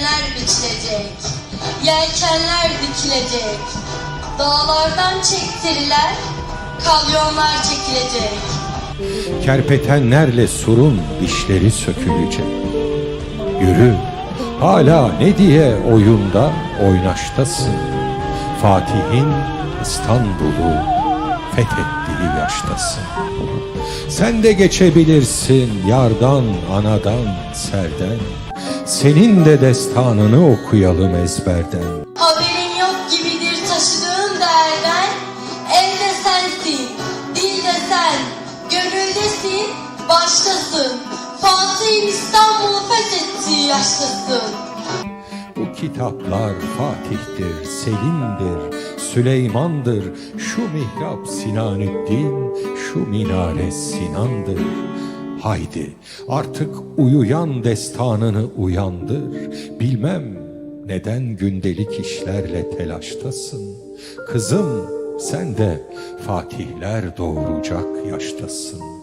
biçilecek, yelkenler dikilecek, dağlardan çektiriler, kalyonlar çekilecek. Kerpetenlerle surun dişleri sökülecek. Yürü, hala ne diye oyunda oynaştasın. Fatih'in İstanbul'u fethettiği yaştasın. Sen de geçebilirsin yardan, anadan, serden. Senin de destanını okuyalım ezberden. Haberin yok gibidir taşıdığın değerden, elde sensin, dilde sen, gönüldesin, baştasın. Fatih'in İstanbul'u fethettiği yaştasın. Bu kitaplar Fatih'tir, Selim'dir, Süleyman'dır. Şu mihrap Sinanüddin, şu minare Sinan'dır. Haydi artık uyuyan destanını uyandır. Bilmem neden gündelik işlerle telaştasın. Kızım sen de Fatihler doğuracak yaştasın.